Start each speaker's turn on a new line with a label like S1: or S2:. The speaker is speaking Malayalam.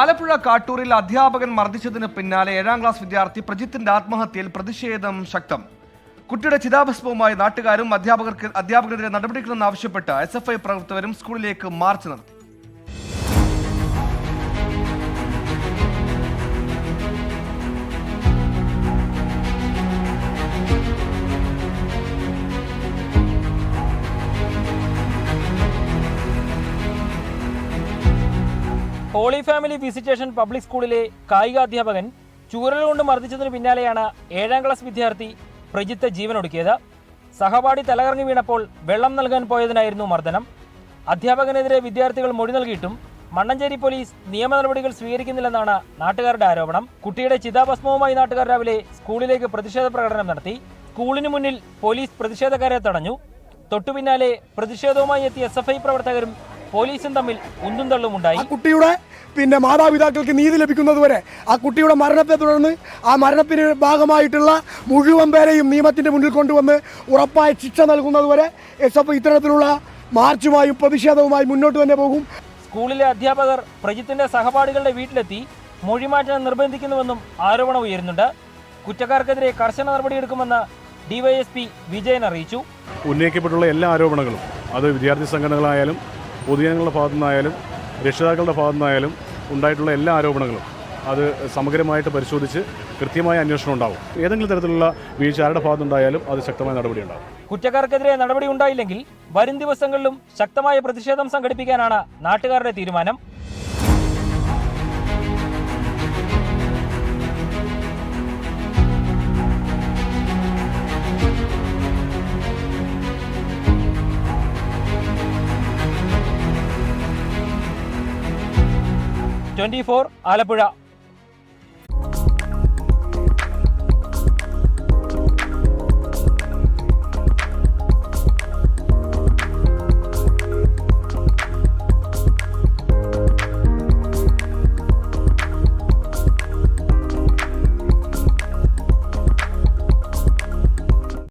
S1: ആലപ്പുഴ കാട്ടൂരിൽ അധ്യാപകൻ മർദ്ദിച്ചതിന് പിന്നാലെ ഏഴാം ക്ലാസ് വിദ്യാർത്ഥി പ്രജിത്തിന്റെ ആത്മഹത്യയിൽ പ്രതിഷേധം ശക്തം. കുട്ടിയുടെ ചിതാഭസ്മവുമായി നാട്ടുകാരും അധ്യാപകർക്ക് അധ്യാപകനെതിരെ നടപടികളെന്ന് ആവശ്യപ്പെട്ട് എസ് എഫ് ഐ പ്രവർത്തകരും സ്കൂളിലേക്ക് മാർച്ച് നടത്തി.
S2: ഹോളി ഫാമിലി വിസിറ്റേഷൻ പബ്ലിക് സ്കൂളിലെ കായികാധ്യാപകൻ ചൂരൽ കൊണ്ട് മർദ്ദിച്ചതിന് പിന്നാലെയാണ് ഏഴാം ക്ലാസ് വിദ്യാർത്ഥി പ്രജിത്ത് ജീവനൊടുക്കിയത്. സഹപാഠി തലകറങ്ങി വീണപ്പോൾ വെള്ളം നൽകാൻ പോയതിനായിരുന്നു മർദ്ദനം. അധ്യാപകനെതിരെ വിദ്യാർത്ഥികൾ മൊഴി നൽകിയിട്ടും മണ്ണഞ്ചേരി പോലീസ് നിയമ നടപടികൾ സ്വീകരിക്കുന്നില്ലെന്നാണ് നാട്ടുകാരുടെ ആരോപണം. കുട്ടിയുടെ ചിതാഭസ്മവുമായി നാട്ടുകാർ രാവിലെ സ്കൂളിലേക്ക് പ്രതിഷേധ പ്രകടനം നടത്തി. സ്കൂളിന് മുന്നിൽ പോലീസ് പ്രതിഷേധക്കാരെ തടഞ്ഞു. തൊട്ടുപിന്നാലെ പ്രതിഷേധവുമായി എത്തിയ എസ് പ്രവർത്തകരും പോലീസും തമ്മിൽ ഉന്തും തള്ളുമുണ്ടായി
S3: ആ കുട്ടിയുടെ പിന്നെ മാതാപിതാക്കൾക്ക് നീതി ലഭിക്കുന്നതുവരെ ആ കുട്ടിയുടെ മരണത്തെ തുടർന്ന് ആ മരണത്തിന് ഭാഗമായിട്ടുള്ള മുഴുവൻ പേരെയും നിയമത്തിന്റെ മുന്നിൽ കൊണ്ടുവന്ന് ഉറപ്പായ ശിക്ഷ നൽകുന്നതുവരെ എസ് എഫ് ഇത്തരത്തിലുള്ള മാർച്ചുമായും പ്രതിഷേധവുമായി മുന്നോട്ട് തന്നെ പോകും.
S2: സ്കൂളിലെ അധ്യാപകർ പ്രജിത്തിന്റെ സഹപാഠികളുടെ വീട്ടിലെത്തി മൊഴിമാറ്റം നിർബന്ധിക്കുന്നുവെന്നും ആരോപണം ഉയരുന്നുണ്ട്. കുറ്റക്കാർക്കെതിരെ കർശന നടപടിയെടുക്കുമെന്ന് ഡിവൈഎസ്പി വിജയൻ അറിയിച്ചു.
S4: ഉന്നയിക്കപ്പെട്ടുള്ള എല്ലാ ആരോപണങ്ങളും അത് വിദ്യാർത്ഥി സംഘടനകളായാലും പൊതുജനങ്ങളുടെ ഭാഗത്തു നിന്നായാലും രക്ഷിതാക്കളുടെ ഭാഗത്തു നിന്നായാലും ഉണ്ടായിട്ടുള്ള എല്ലാ ആരോപണങ്ങളും അത് സമഗ്രമായിട്ട് പരിശോധിച്ച് കൃത്യമായ അന്വേഷണം ഉണ്ടാവും. ഏതെങ്കിലും തരത്തിലുള്ള വീഴ്ച ആരുടെ ഭാഗത്തുണ്ടായാലും അത് ശക്തമായ നടപടി ഉണ്ടാവും.
S2: കുറ്റക്കാർക്കെതിരെ നടപടി ഉണ്ടായില്ലെങ്കിൽ വരും ദിവസങ്ങളിലും ശക്തമായ പ്രതിഷേധം സംഘടിപ്പിക്കാനാണ് നാട്ടുകാരുടെ തീരുമാനം. Twenty four Alappuzha.